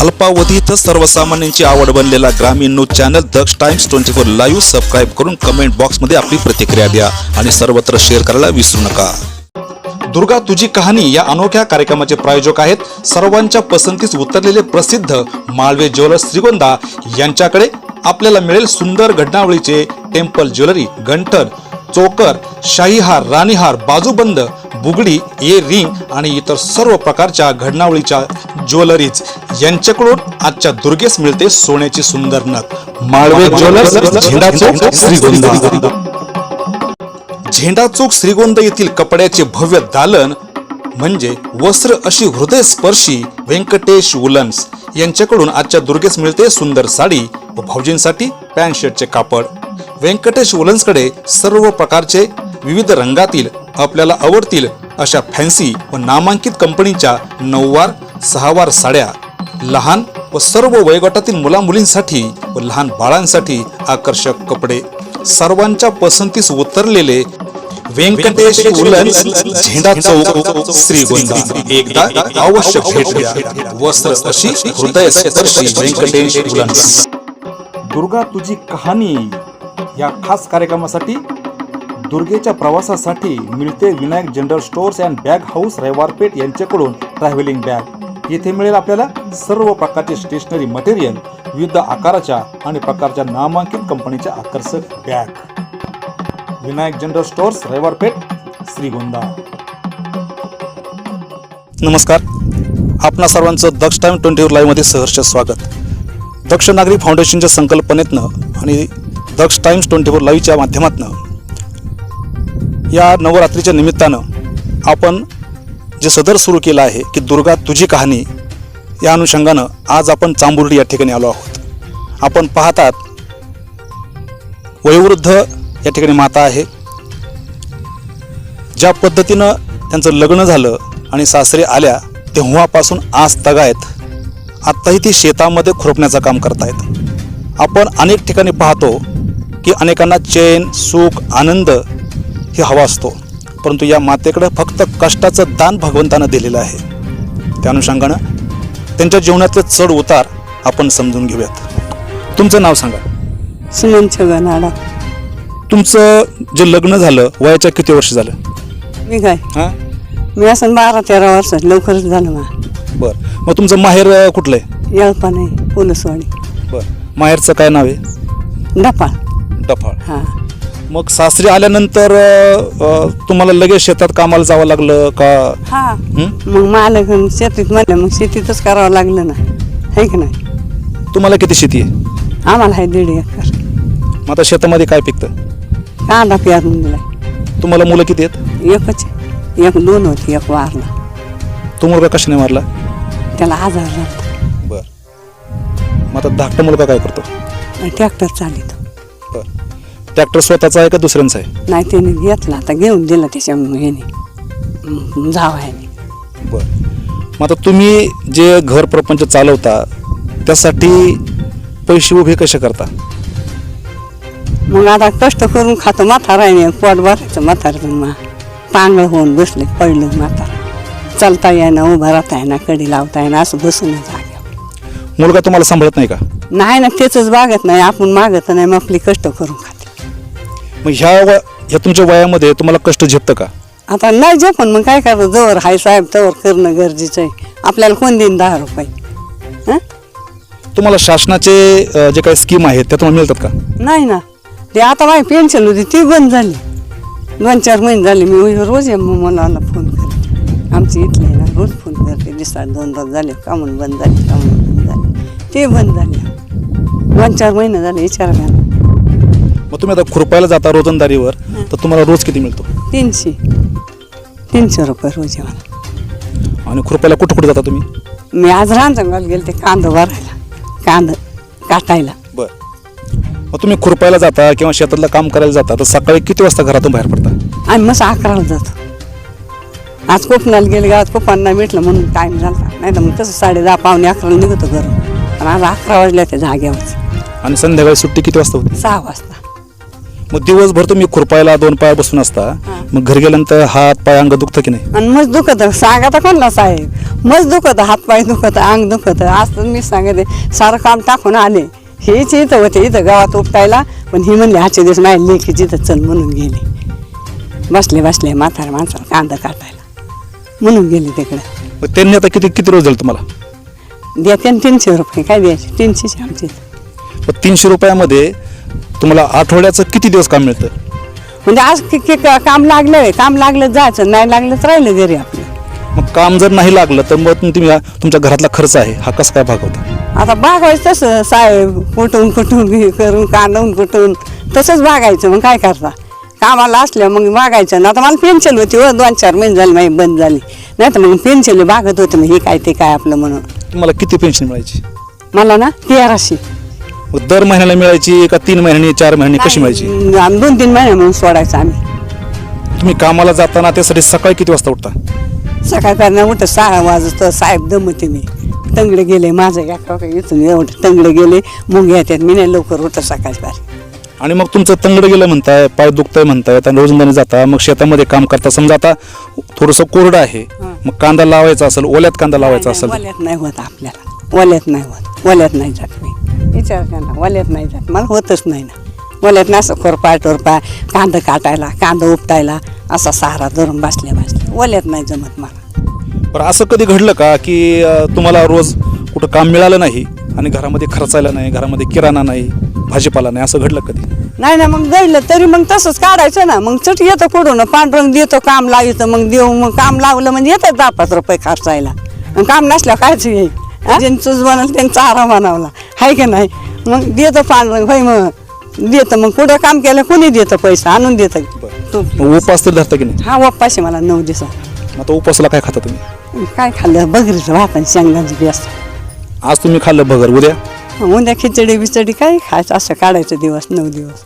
अल्पावधीतच सर्वसामान्यांची आवड बनलेला ग्रामीण news channel Daksh times twenty four live subscribe करून कमेंट बॉक्समध्ये आपली प्रतिक्रिया द्या आणि सर्वत्र शेअर करायला विसरू नका. दुर्गा तुझी कहाणी या अनोख्या कार्यक्रमाचे प्रायोजक आहेत. सर्वांच्या पसंतीस उतरलेले प्रसिद्ध माळवे ज्वेलर्स श्रीगोंदा यांच्याकडे आपल्याला मिळेल सुंदर घटनावळीचे टेम्पल ज्वेलरी गंठन चोकर शाहीहार राणीहार बाजूबंद बुगडी ए रिंग आणि इतर सर्व प्रकारच्या घडणावळीच्या ज्वेलरीज यांच्याकडून आजच्या दुर्गेस मिळते सोन्याची सुंदर नग माळवे ज्वेलर्स झेंडा चौक श्रीगोंदा. झेंडा चौक श्रीगोंदा येथील कपड्याचे भव्य दालन म्हणजे वस्त्र अशी हृदयस्पर्शी व्यंकटेश वुलन्स यांच्याकडून आजच्या दुर्गेस मिळते सुंदर साडी व भाऊजींसाठी पॅन्ट शर्टचे कापड. व्यंकटेश वुलन्सकडे सर्व प्रकारचे विविध रंगातील आपल्याला आवडतील अशा फॅन्सी व नामांकित कंपनीच्या नऊवार सहावार साड्या लहान व सर्व वयोगटातील मुलामुलींसाठी व लहान बाळांसाठी आकर्षक कपडे. सर्वांच्या पसंतीस उतरलेले व्यंकटेश उलन्स झेंडा चौक श्रीगोंदा. एकदा अवश्य भेट द्या. वस्त्र अशी हृदय व्यंकटेश उलन्स दुर्गा तुझी कहाणी. या खास कार्यक्रमासाठी दुर्गेच्या प्रवासासाठी मिळते Vinayak general stores and bag house Raviwarpeth यांच्याकडून ट्रॅव्हलिंग बॅग येथे मिळेल आपल्याला सर्व प्रकारचे स्टेशनरी मटेरियल विविध आकाराच्या आणि प्रकारच्या नामांकित कंपनीच्या आकर्षक bag Vinayak general stores Raviwarpeth Shrigonda. नमस्कार. आपणा सर्वांचं दक्ष टाईम ट्वेंटी फोर लाईव्हमध्ये सहर्ष स्वागत. दक्ष नागरी फाउंडेशनच्या संकल्पनेतनं आणि दक्ष टाइम्स ट्वेंटी फोर लाईव्हच्या माध्यमातून या नवरात्रीच्या निमित्तानं आपण जे सदर सुरू केलं आहे की दुर्गा तुझी कहाणी या अनुषंगानं आज आपण चांबुर्डी या ठिकाणी आलो आहोत. आपण पाहतात वयोवृद्ध या ठिकाणी माता आहे. ज्या पद्धतीनं त्यांचं लग्न झालं आणि सासरे आल्या तेव्हापासून आज तगायत आत्ताही ती शेतामध्ये खुरपण्याचं काम करतायत. आपण अनेक ठिकाणी पाहतो की अनेकांना चैन सुख आनंद हे हवा असतो. परंतु या मातेकडं फक्त कष्टाचं दान भगवंतानं दिलेलं आहे. त्या अनुषंगानं त्यांच्या जीवनातले चढ उतार आपण समजून घेऊयात. तुमचं नाव सांगा. सुमन छगनाडा. तुमचं जे लग्न झालं वयाच्या किती वर्ष झालं? मी काय? हां? मी असं बारा तेरा वर्ष लवकरच झालं मा बरं. मग तुमचं माहेर अं, कुठलं आहे? येळपा नाही पोलसवाडी. बरं. माहेरचं काय नाव आहे? डपाळ डफाळ. हा. मग सासरी आल्यानंतर अं, तुम्हाला लगेच शेतात कामाला जावं लागलं का? हा. हं? मग मालक शेतीत म्हणलं मग शेतीतच करावं लागलं ना. है की नाही? तुम्हाला किती शेती आहे? आम्हाला आहे दीड एकर. मग आता शेतामध्ये काय पिकतं? कांदा पेरून दिलाय. तुम्हाला मुलं किती आहेत? एकच आहे. एक दोन होती एक वारला. तो मुलगा कशाने मारला त्याला आजार झाला. बरं. मग आता धाकटा मुलगा काय करतो? ट्रॅक्टर चालित बरं. ट्रॅक्टर स्वतःचा आहे का दुसऱ्यांचा आहे? नाही त्याने घेतला. आता घेऊन दिला त्याच्या ह्याने जावायने बरं. मग आता तुम्ही जे घर प्रपंच चालवता त्यासाठी पैसे उभे कसे करता? मग आता कष्ट करून खातो म्हाताराने पोट भरायचं म्हातारं मा. पांगळ होऊन बसले पडलं म्हातारा. चालता येईना उभं राहता येईना कडी लावता येईना असं बसून जाग्यावर मुलगा तुम्हाला सांभाळत नाही का? नाही ना त्याच बागत नाही. आपण मागत नाही मग आपली कष्ट करून खाते. मग ह्या व ह्या तुमच्या वयामध्ये तुम्हाला कष्ट झेपतं का? आता नाही जे पण मग काय करतो जवळ हाय साहेब तवर करणं गरजेचं आहे. आपल्याला कोण देईन दहा रुपये? हं? तुम्हाला शासनाचे अ, जे काही स्कीम आहेत त्या तुम्हाला मिळतात का? नाही ना. ते आता माझी पेन्शन होती ती बंद झाली. दोन चार महिने झाले मी रोज या मुलाला फोन करते. आमची इथले ना रोज फोन करते. दिसतात दोन दोन झाले का म्हणून बंद झाले का म्हणून बंद झाले ते बंद झाले. दोन चार महिने झाले विचारायला मग तुम्ही आता खुरपायला जाता रोजंदारीवर तर तुम्हाला रोज किती मिळतो? तीनशे. तीनशे रुपये रोज आहे मला आणि खुरपायला कुठं कुठे जाता तुम्ही? मी आज रांजणगाव गेले ते कांदा भरायला. कांदा काटायला. बर. मग तुम्ही खुरपायला जाता किंवा शेतातलं काम करायला जाता तर सकाळी किती वाजता घरातून बाहेर पडता? आम्ही मस्त अकराला जातो. आज कोकणाला गेले गावात कोकण नाही भेटलं म्हणून टाईम झाला. नाही तर मग तसं साडे दहा पावणे अकराला निघतो घरून. आज अकरा वाजल्या त्या जाग्यावर आणि संध्याकाळी सुट्टी किती वाजता होती? सहा वाजता. मग दिवसभर तुम्ही खुरपायला दोन पाय बसून असता. मग घरी गेल्यानंतर हात पाय अंग दुखतं की नाही? आणि मज दुखत. सांगा तर कोणला साहेब? मज दुखत. हातपाय दुखत अंग दुखत. आज तर मी सांगते सारं काम टाकून आले. हेच इथं होते. इथं गावात उपटायला. पण ही म्हणली आजचे दिवस माझ्या लेखीच इथं चल म्हणून गेली. बसले बसले म्हाताऱ्या माणसाला कांदा काटायला. म्हणून गेली तिकडे. मग त्यांनी आता किती किती रोज झालं तुम्हाला? द्याते ना तीनशे रुपये. काय द्यायचे? तीनशेचे आमचे. मग तीनशे रुपयामध्ये तुम्हाला आठवड्याचं किती दिवस काम मिळतं? म्हणजे आज कि- कि- काम लागलं काम लागलं जायचं. नाही लागलं तर राहिलं घरी आपलं. मग काम जर नाही लागलं तर मग तुम्ही तुमच्या घरातला खर्च आहे. हा कसं काय भागवता आता बागायचं तसं. साहेब कुठून कुठून हे करून कांदून कुठून? तसंच बागायचं मग काय करता? कामाला असल्या मग बागायचं ना आता मला पेन्शन होती हो. दोन चार महिने झाले माझी बंद झाली. नाही तर मग पेन्शन बागत होते मग हे काय ते काय आपलं म्हणून. तुम्हाला किती पेन्शन मिळायची? मला ना तेराशे मग दर महिन्याला मिळायची का तीन महिन्यांनी चार महिन्यांनी कशी मिळायची? दोन तीन महिने म्हणून सोडायचं आम्ही. तुम्ही कामाला जाताना त्यासाठी सकाळी किती वाजता उठता? सकाळ करणं उठं सहा वाजत साहेब दमते मी. तंगडे गेले माझं या का इथून एवढं तंगडे गेले मग येतात मी नाही लवकर उठत सकाळी पारी आणि मग तुमचं तंगड गेलं म्हणताय पाय दुखतंय म्हणताय आणि रोजंदारी जाता मग शेतामध्ये काम करता. समजा आता थोडंसं कोरडं आहे मग कांदा लावायचा असेल ओल्यात कांदा लावायचा असेल? नाही, वल्यात नाही होत आपल्याला. वल्यात नाही होत. वल्यात नाही जात मी. विचार त्यांना वल्यात नाही जात. मला होतच नाही ना. वल्यात नाही असं कोरपा टोरपा कांदा काटायला कांदा उपटायला असा सहारा धरून बसल्या बसल्या. वल्यात नाही जमत मला. पण असं कधी घडलं का की तुम्हाला रोज कुठं काम मिळालं नाही आणि घरामध्ये खर्चायला नाही घरामध्ये किराणा नाही भाजीपाला नाही असं घडलं कधी? नाही ना मग जाईल तरी मग तसंच काढायचं ना. मग चट येतं कुठून? पांढरंग देतो काम लावायचं मग देऊ मग काम लावलं म्हणजे येतात दहा पाच रुपये खर्चायला. आणि काम नसल्यावर कायच येईल? ज्यांचंच बनवलं त्यांचा आराम बनवला हाय की नाही? मग देतं पांढरंग भाई मग. देतं मग कुठं काम केलं कोणी देतं पैसा? आणून देतं तू. मग उपास तर धरता की नाही? हा वप्पाशी मला नऊ दिवसात. मग आता उपासला काय खाता तुम्ही? काय खाल्लं? बघरीचं आणि शेंगदाण्याची बेस आज तुम्ही खाल्लं बगर उद्या? उद्या खिचडी बिचडी काय खायचं असं काढायचं दिवस नऊ दिवस.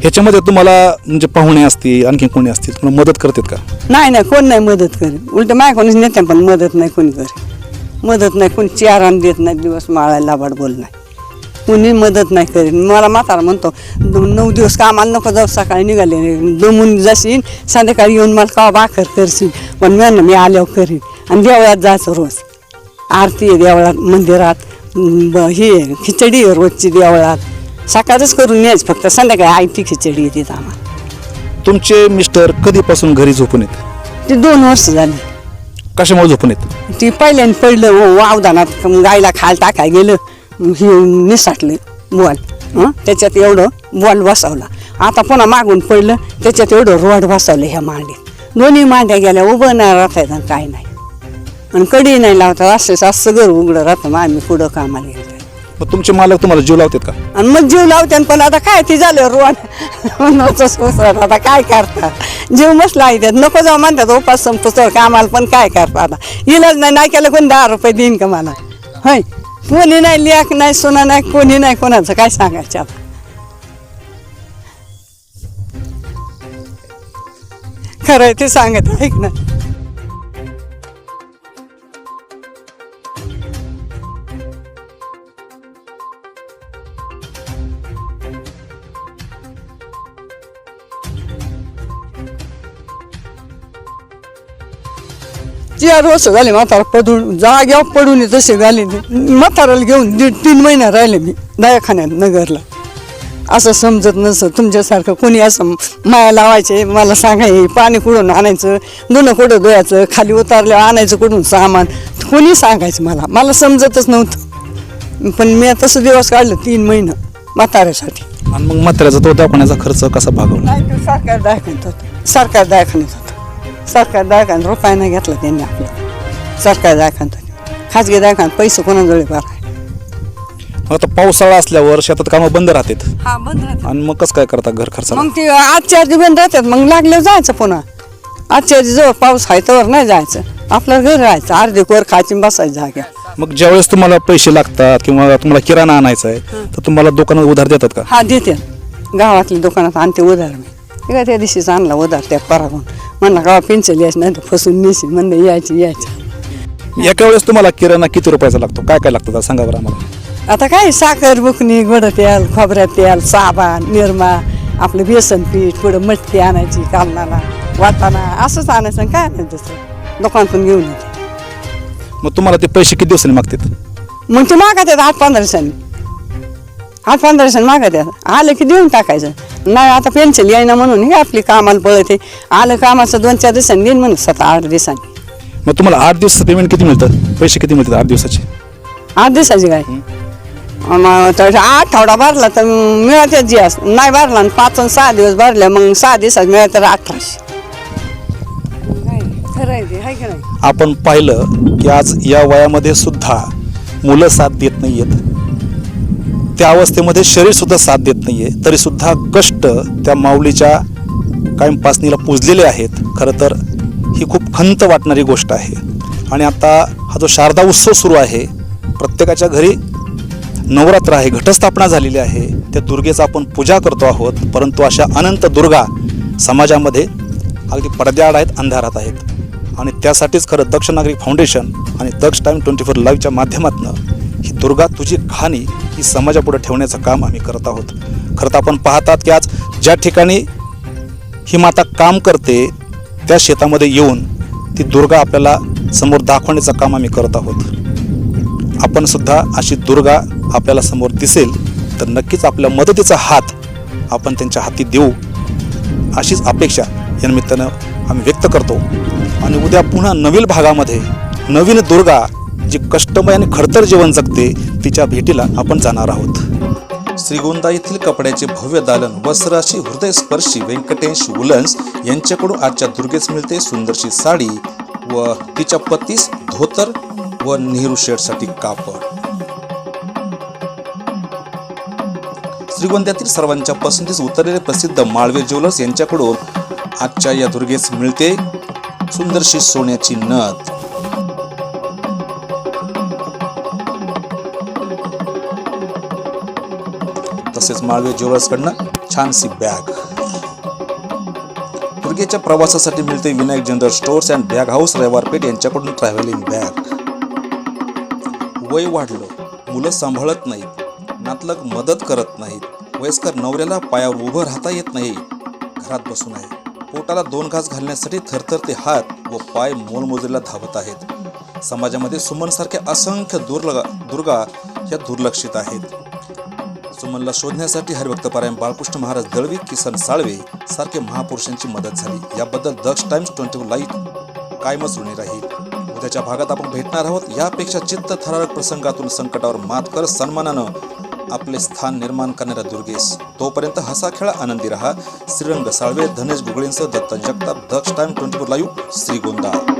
ह्याच्यामध्ये तुम्हाला म्हणजे पाहुणे असतील आणखी कोणी असतील तुम्हाला मदत करतात का? नाही नाही कोण नाही मदत करेल उलट माय कोणीच नेते पण मदत नाही कोणी करेल मदत नाही कोणी चारान देत नाही दिवस माळायला लाबाड बोल नाही. कोणी मदत नाही करेल मला म्हातारा म्हणतो "दो- नऊ दिवस कामाला नको जाऊ सकाळी निघाले दमून जाशील संध्याकाळी येऊन मला का भाकर करशील. पण मी आल्यावर करीन. आणि देवळात जायचं रोज. आरती आहे देवळात मंदिरात. ब- हे खिचडी आहे रोजची देवळात. सकाळच करून यायचं फक्त संध्याकाळी आयती खिचडी येते आम्हाला. तुमचे मिस्टर कधीपासून घरी झोपून येत? ते दोन वर्ष झाली. कशामुळे झोपून येत? ती पहिल्याने पडलं हो वावदानात गायला खाल टाकाय गेलं हे निसाटलं बॉल. हं? त्याच्यात एवढं बॉल बसवला. आता पुन्हा मागून पडलं त्याच्यात एवढं रोड बसवलं ह्या मांडीत. दोन्ही मांड्या गेल्या उभं नाही राहतात आणि काय नाही. आणि कडी नाही लावतात असंच असं घर उघडं राहतं मग आम्ही पुढं कामाला गेलो. मग तुमचे मालक तुम्हाला जीव लावतात का? आणि मग जीव लावते पण आता काय ती झालं रोड आता काय करतात? जीव मस्त लावतात नको जाऊ म्हणतात उपास संपतो कामाला पण काय करतात आता? इलाज नाही नाही केलं कोणी दहा रुपये देईन का मला? होय. कोणी नाही लेख नाही सोना नाही कोणी नाही कोणाचं काय सांगायचं आता? खरं ते सांगत ऐक ना. चार वर्ष झाले म्हातारा पडून जाग्यावर पडून तसे झाले म्हाताराला घेऊन दीड तीन महिना राहिले मी दवाखान्यात नगरला. असं समजत नसतं. तुमच्यासारखं कोणी असं माया लावायचे मला सांगाय पाणी कुठून आणायचं दोन कुठं धुवायचं खाली उतारल्यावर आणायचं कुठून सामान कोणी सांगायचं मला? मला समजतच नव्हतं. पण मी तसं दिवस काढलं तीन महिनं म्हाताऱ्यासाठी. आणि मग म्हाताऱ्याचा तो दवाखान्याचा खर्च कसा भागवला? सरकार होतं. सरकार होतं. सरकार दवाखान्यात रुपया नाही घेतला त्यांनी आपल्या सरकार दवाखान्यात खाजगी दवाखान्यात पैसे कोणाजवळ मग आता पावसाळा असल्यावर शेतात कामं बंद राहतात हा बंद राहते आणि मग कसं काय करता घर खर्चाला मग ते आजच्या आधी बंद राहतात मग लागल्यावर जायचं पुन्हा आजच्या आधी जवळ पाऊस आहे तर नाही जायचं आपलं घर राहायचं अर्धे कोर खायची आणि बसायचं जाग्या मग ज्यावेळेस तुम्हाला पैसे लागतात किंवा तुम्हाला किराणा आणायचा आहे तर तुम्हाला दुकानात उधार देतात का हा देते गावातल्या दुकानात आणते उधार मी हे काय त्या दिवशीच आणला उधार त्या परागून म्हणला गावा पेन्सिल यायची नाही तर फसून नेशी. म्हणलं यायची यायची. एका वेळेस तुम्हाला किराणा किती रुपयाचा लागतो? काय काय लागतं जरा सांगा बरं आम्हाला. आता काय साखर बुकणी गोड तेल खोबऱ्यात तेल साबण निरमा आपलं बेसन पीठ पुढं मटकी आणायची कालनाला वाटाणा असंच आणायचं आणि काय आणायचं दुसरं? दुकानातून घेऊन येते. मग तुम्हाला ते पैसे किती दिवसांनी मागतात? मग ते मागत आहेत आठ पंधरा दिवसांनी. आठ पंधरा दिवसांनी मागत आहेत आलं की देऊन टाकायचं. नाही आता पेन्शन येईना म्हणून हे आपली कामाला पळते आलं कामाचं दोन चार दिवसांनी देईन म्हणून स्वतः आठ दिवसांनी. मग तुम्हाला आठ दिवसाचं पेमेंट किती मिळतं? पैसे किती मिळतात आठ दिवसाचे? आठ दिवसाची काय? मग तर आठवडा भरला तर मिळते जी अस. नाही भरला आणि पाच आणि सहा दिवस भरले मग सहा दिवसात मिळत तर अठराशे. खरं आहे ते हाय का नाही आपण पाहिलं की आज या वयामध्ये सुद्धा मुलं साथ देत नाहीयेत. त्या अवस्थेमध्ये शरीरसुद्धा साथ देत नाही आहे तरीसुद्धा कष्ट त्या माऊलीच्या कायमपासनीला पुजलेले आहेत. खरं तर ही खूप खंत वाटणारी गोष्ट आहे. आणि आता हा जो शारदा उत्सव सुरू आहे प्रत्येकाच्या घरी नवरात्र आहे घटस्थापना झालेली आहे. त्या दुर्गेचा आपण पूजा करतो आहोत. परंतु अशा अनंत दुर्गा समाजामध्ये अगदी पडद्याआड आहेत अंधारात आहेत. आणि त्यासाठीच खरं दक्ष नागरिक फाउंडेशन आणि दक्ष टाईम ट्वेंटी फोर लाईव्हच्या माध्यमातून ही दुर्गा तुझी कहाणी ही समाजापुढे ठेवण्याचं काम आम्ही करत आहोत. खरं तर आपण पाहतात की आज ज्या ठिकाणी ही माता काम करते त्या शेतामध्ये येऊन ती दुर्गा आपल्याला समोर दाखवण्याचं काम आम्ही करत आहोत. आपण सुद्धा अशी दुर्गा आपल्याला समोर दिसेल तर नक्कीच आपल्या मदतीचा हात आपण त्यांच्या हाती देऊ. अशीच अपेक्षा या निमित्तानं आम्ही व्यक्त करतो. आणि उद्या पुन्हा नवीन भागामध्ये नवीन दुर्गा जी कष्टमय आणि खडतर जीवन जगते तिच्या भेटीला आपण जाणार आहोत. श्रीगोंदा येथील कपड्याचे भव्य दालन वस्त्राशी हृदयस्पर्शी व्यंकटेश वुलन्स यांच्याकडून आजच्या दुर्गेस मिळते सुंदरशी साडी व तिच्या पतीस धोतर व नेहरू शेडसाठी कापड. श्रीगोंद्यातील सर्वांच्या पसंतीस उतरलेले प्रसिद्ध माळवे ज्वेलर्स यांच्याकडून आजच्या या दुर्गेस मिळते सुंदरशी सोन्याची नथ. तसेच माळवे ज्वेलर्सकडनं छानशी बॅग. दुर्गेच्या प्रवासासाठी मिळते Vinayak general stores and bag house Raviwarpeth यांच्याकडून ट्रॅव्हलिंग बॅग वय वाढलं मुलं सांभाळत नाहीत नातलग मदत करत नाहीत वयस्कर नवऱ्याला पायावर उभं राहता येत नाही घरात बसून आहे. पोटाला दोन घास घालण्यासाठी थरथरते हात व पाय मोलमोजरीला धावत आहेत. समाजामध्ये सुमनसारख्या असंख्य दुर्लगा दुर्गा या दुर्लक्षित आहेत. सुमनला शोधण्यासाठी हरिभक्तपारायण बाळकृष्ण महाराज दळवी किसन साळवे सारखे महापुरुषांची मदत झाली. याबद्दल दक्ष टाइम्स ट्वेंटी लाइट कायमच ऋणी राहील. उद्याच्या भागात आपण भेटणार आहोत. यापेक्षा चित्त थरारक प्रसंगातून संकटावर मात कर सन्मानानं आपले स्थान निर्माण करणाऱ्या दुर्गेश तोपर्यंत हसा खेळा आनंदी रहा. Shrirang Salve Dhanesh गुगळींसह Datta Jagtap Daksh time twenty four live Shrigonda.